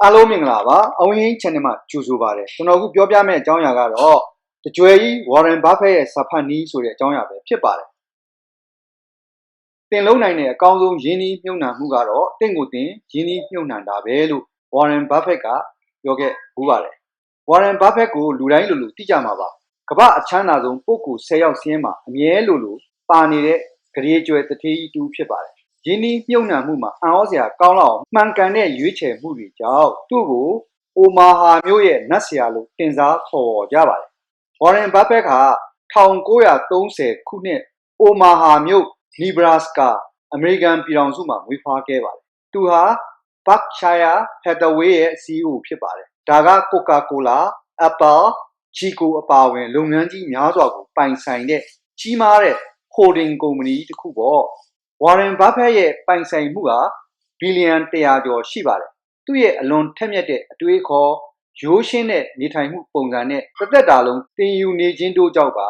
အားလုံးမင်္ဂလာပါအဝင်း channel မှာကြိုဆိုပါရစေကျွန်တော်အခုပြောပြမယ့်အကြောင်းအရာကတော့တကြွယ်ကြီး Warren Buffett ရဲ့စာဖတ်နည်းဆိုတဲ့အကြောင်းအရာပဲဖြစ်ပါတယ်တင်လုံးနိုင်တဲ့အကောင်းဆုံးရင်းနှီးမြှုပ်နှံမှုကတော့တင့်ကိုတင်ရင်းနှီးမြှုပ်နှံတာပဲလို့ Warren Buffett ကပြောခဲ့ဘူးပါတယ် Warren Buffett ကိုလူတိုင်းလူလူသိကြမှာပါကမ္ဘာအချမ်းသာဆုံးပုဂ္ဂိုလ်10ယောက်စင်းမှာအမြဲလိုလိုပါနေတဲ့ဂရေကျွယ်တထေးကြီးတူဖြစ်ပါတယ် ရင်းနှီးမြှုပ်နှံမှုမှာအံ့ဩစရာကောင်းလောက်အောင်မှန်ကန်တဲ့ရွေးချယ်မှုတွေကြောင့်သူ့ကိုအိုမာဟာမြို့ရဲ့နတ်ဆရာလို့တင်စားခေါ်ကြပါတယ်။ Warren Buffett က1930ခုနှစ်အိုမာဟာမြို့နီဘရာစကာအမေရိကန်ပြည်ထောင်စုမှာမွေးဖွားခဲ့ပါတယ်။သူဟာ Berkshire Hathaway ရဲ့ CEO ဖြစ်ပါတယ်။ဒါက Coca-Cola, Apple, Chico အပါအဝင် လုပ်ငန်းကြီးများစွာကိုပိုင်ဆိုင်တဲ့ကြီးမားတဲ့ holding ကုမ္ပဏီတစ်ခုပေါ့။ Warren Buffett ရဲ့ပိုင်ဆိုင်မှုဟာဘီလီယံ100ကျော်ရှိပါတယ်။သူ့ရဲ့အလွန်ထက်မြက်တဲ့အတွေးအခေါ်ရိုးရှင်းတဲ့နေထိုင်မှုပုံစံနဲ့တစ်သက်တာလုံးသင်ယူနေခြင်းတို့ကြောင့်ပါ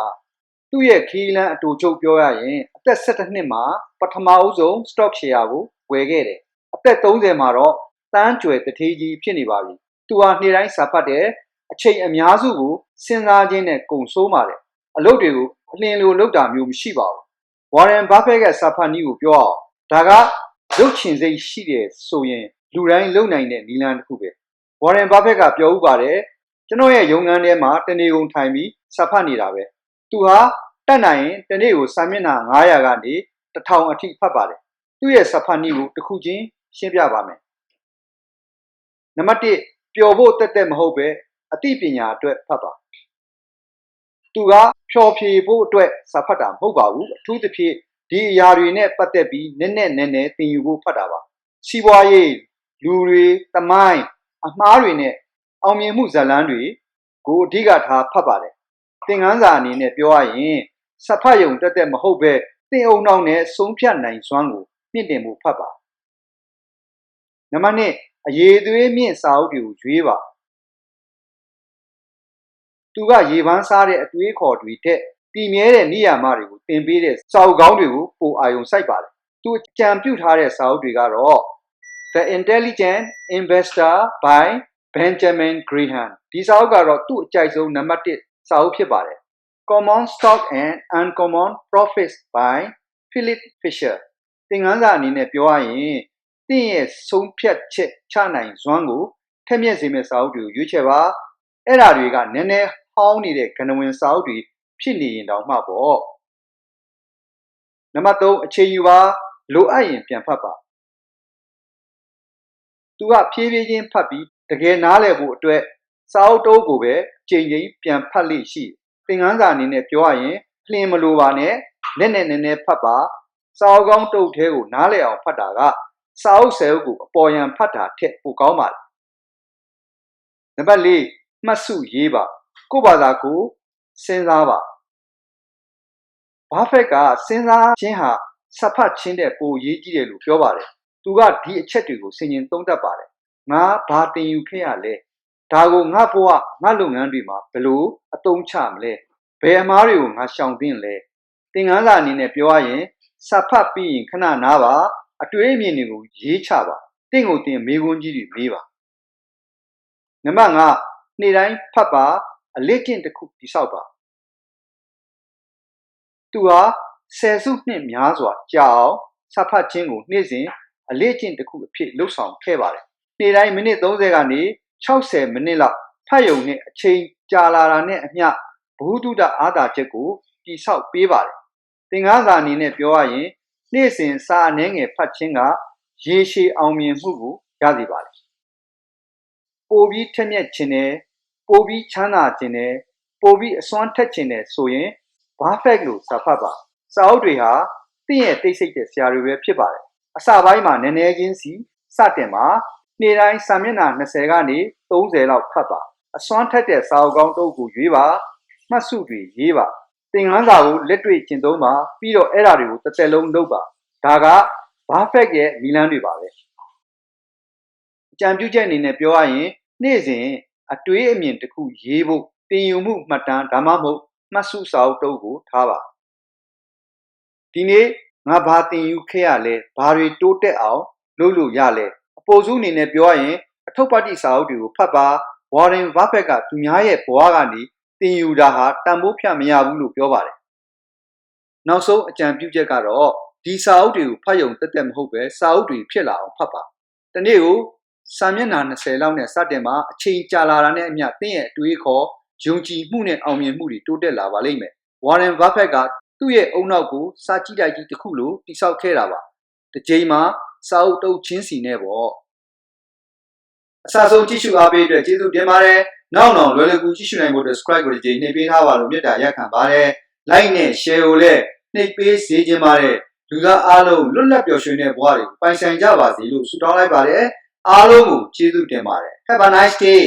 သူ့ရဲ့ခီးလန်းအတူချုပ်ပြောရရင်အသက်17နှစ်မှာပထမအဦးဆုံး stock share ကိုဝယ်ခဲ့တယ်။အသက်30မှာတော့တန်းကျွယ်တထေးကြီးဖြစ်နေပါပြီ။သူဟာနေ့တိုင်းစာဖတ်တယ်အချိန်အများစုကိုစဉ်းစားခြင်းနဲ့ကုံဆိုးပါတယ်။အလုပ်တွေကိုအလင်းလိုလုပ်တာမျိုးမရှိပါဘူး။ Warren Buffett ကစာဖတ်နည်းကိုပြောအောင်ဒါကရုပ်ချင်စိတ်ရှိတယ်ဆိုရင်လူတိုင်းလုံနိုင်တဲ့နီလန်တစ်ခုပဲ Warren Buffett ကပြောဥပါတယ်ကျွန်တော်ရဲ့ရုံငန်းထဲမှာတနေကုန်ထိုင်ပြီးစာဖတ်နေတာပဲသူဟာတက်နိုင်ရင်တနေ့ကိုစာမျက်နှာ900ကနေ1000အထိဖတ်ပါတယ်သူ့ရဲ့စာဖတ်နည်းကိုတစ်ခုချင်းရှင်းပြပါမယ်နံပါတ်1ပျော်ဖို့တက်တက်မဟုတ်ပဲအသိပညာအတွက်ဖတ်ပါ သူကဖြော်ဖြေဖို့အတွက်စာဖတ်တာမဟုတ်ပါဘူးအထူးသဖြင့်ဒီအရာတွေနဲ့ပတ်သက်ပြီးနည်းနည်းနည်းနည်းသင်ယူဖို့ဖတ်တာပါစီးပွားရေးလူတွေတမိုင်းအမှားတွေနဲ့အောင်မြင်မှုဇာတ်လမ်းတွေကိုအဓိကထားဖတ်ပါတယ်သင်ခန်းစာအနေနဲ့ပြောရရင်စဖတ်ယုံတက်တက်မဟုတ်ပဲသင်အုံနောက်နဲ့ဆုံးဖြတ်နိုင်စွမ်းကိုမြင့်တင်ဖို့ဖတ်ပါနံပါတ်1အရေးသွေးမြင့်စာအုပ်တွေကိုရွေးပါ သူကရေပန်းစားတဲ့အတွေးခေါ်တွေတဲ့ပြည်မြဲတဲ့နေရာမတွေကိုသင်ပေးတဲ့စာအုပ်ကောင်းတွေကိုပိုအာရုံစိုက်ပါတယ်သူကြံပြုတ်ထားတဲ့စာအုပ်တွေကတော့ The Intelligent Investor by Benjamin Graham ဒီစာအုပ်ကတော့သူ့အကြိုက်ဆုံးနံပါတ်1စာအုပ်ဖြစ်ပါတယ် Common Stock and Uncommon Profits by Philip Fisher သင်ခန်းစာအနေနဲ့ပြောရရင်သင်ရဲ့ဆုံးဖြတ်ချက်ချနိုင်စွမ်းကိုထက်မြက်စေမယ့်စာအုပ်တွေကိုရွေးချယ်ပါအဲ့ဓာတွေကနည်းနည်း ဟောင်းနေတဲ့ကဏဝင်စာအုပ်တွေဖြစ်နေရင်တောင်မှပေါ့နံပါတ်3အခြေယူပါလိုအပ်ရင်ပြန်ဖတ်ပါသူကဖြည်းဖြည်းချင်းဖတ်ပြီးတကယ်နားလည်ဖို့အတွက်စာအုပ်တုံးကိုပဲချိန်ချိန်ပြန်ဖတ်လိရှိသင်ခန်းစာအနေနဲ့ပြောရရင်လှင်မလိုပါနဲ့နဲ့နဲ့နဲ့နဲ့ဖတ်ပါစာအုပ်ကောင်းတုပ်သေးကိုနားလည်အောင်ဖတ်တာကစာအုပ်ဆဲအုပ်ကိုအပေါ်ယံဖတ်တာထက်ပိုကောင်းပါလားနံပါတ်၄မှတ်စုရေးပါ ကိုယ့်ဘာသာကိုစဉ်းစားပါဘာဖက်ကစဉ်းစားခြင်းဟာစဖတ်ခြင်းတဲ့ပိုရေးကြည့်တယ်လို့ပြောပါတယ်သူကဒီအချက်တွေကိုဆင်ញင်သုံးသပ်ပါတယ်ငါဘာတင်ယူခဲ့ရလဲဒါကိုငါဘဝငါလုပ်ငန်းတွေမှာဘယ်လိုအသုံးချမလဲဘယ်အမားတွေကိုငါရှောင်သင့်လဲသင်ခန်းစာအနေနဲ့ပြောရရင်စဖတ်ပြီးရင်ခဏနားပါအတွေးအမြင်တွေကိုရေးချပါတင့်ကိုတင်မေးခွန်းကြီးတွေမေးပါနံပါတ်5နေ့တိုင်းဖတ်ပါ အလေးကျင့်တစ်ခုတိဆောက်ပါသူဟာဆယ်စုနှစ်များစွာကြာအောင်စဖတ်ခြင်းကိုနေ့စဉ်အလေးကျင့်တစ်ခုအဖြစ်လှုပ်ဆောင်ခဲ့ပါတယ်နေ့တိုင်းမိနစ်30ကနေ60မိနစ်လောက်ဖတ်ရုံနဲ့အချိန်ကြာလာတာနဲ့အမျှဘ ഹു တုဒအာသာချက်ကိုတိဆောက်ပေးပါတယ်သင်္ကားစာအနေနဲ့ပြောရရင်နေ့စဉ်စာအနှဲငယ်ဖတ်ခြင်းကရေရှည်အောင်မြင်မှုကိုရစေပါတယ်ပိုပြီးထက်မြက်ခြင်းနဲ့ ပိုပြီးချမ်းသာခြင်းနဲ့ပိုပြီးအစွမ်းထက်ခြင်းနဲ့ဆိုရင်ဘာဖက်လို့စာဖတ်ပါစာအုပ်တွေဟာတင့်ရဲ့တိတ်ဆိတ်တဲ့ဆရာတွေပဲဖြစ်ပါတယ်အစပိုင်းမှာနည်းနည်းချင်းစီစတင်ပါနေ့တိုင်းစာမျက်နှာ20ကနေ30လောက်ဖတ်ပါအစွမ်းထက်တဲ့စာအုပ်ကောင်းတုပ်ကိုရွေးပါမှတ်စုတွေရေးပါသင်ခန်းစာကိုလက်တွေ့ကျင့်သုံးပါပြီးတော့အဲ့ဓာတွေကိုတစ်သက်လုံးလုပ်ပါဒါကဘာဖက်ရဲ့နီလန်းတွေပါပဲအကြံပြုချက်အနေနဲ့ပြောရရင်နေ့စဉ် အတွေးအမြင်တစ်ခုရေးဖို့တင်ယူမှုမှတ်တမ်းဒါမှမဟုတ်မှတ်စုစာအုပ်တုပ်ကိုထားပါဒီနေ့ငါဘာတင်ယူခဲ့ရလဲဘာတွေတိုးတက်အောင်လုပ်လို့ရလဲအပေါ်စုအနေနဲ့ပြောရရင်အထုပ်ပတ်တိစာအုပ်တွေကိုဖတ်ပါဝါရင်ဘတ်ဖက်ကသူများရဲ့ဘဝကနေတင်ယူတာဟာတန်ဖိုးဖြတ်မရဘူးလို့ပြောပါတယ်နောက်ဆုံးအကြံပြုချက်ကတော့ဒီစာအုပ်တွေကိုဖတ်ယုံတက်တက်မဟုတ်ပဲစာအုပ်တွေဖြစ်လာအောင်ဖတ်ပါတနေ့ကို စာမျက်နှာ20လောက်နဲ့စတင်မှာအချိန်ကြာလာတာနဲ့အမျှသင်ရဲ့အတွေးခေါ်ယုံကြည်မှုနဲ့အောင်မြင်မှုတွေတိုးတက်လာပါလိမ့်မယ်ဝါရင်ဘတ်ဖက်ကသူ့ရဲ့အုံနောက်ကိုစာကြည့်တိုက်ကြီးတစ်ခုလိုတိဆောက်ခဲ့တာပါတစ်ချိန်မှာစာအုပ်တုပ်ချင်းစီနဲ့ပေါ့အစဆုံးကြည့်ရှုအားပေးအတွက်ကျေးဇူးတင်ပါတယ်နောက်နောက်လွယ်လွယ်ကူကြည့်ရှုနိုင်ဖို့အတွက် subscribe ကိုဒီချိန်နှိပ်ပေးထားပါလို့မေတ္တာရက်ခံပါတယ် like နဲ့ share ကိုလည်းနှိပ်ပေးစေချင်ပါတယ်လူသားအားလုံးလွတ်လပ်ပျော်ရွှင်တဲ့ဘဝတွေကိုပိုင်ဆိုင်ကြပါစေလို့ဆုတောင်းလိုက်ပါတယ် အားလုံးကိုကျေးဇူးတင်ပါတယ် have a nice day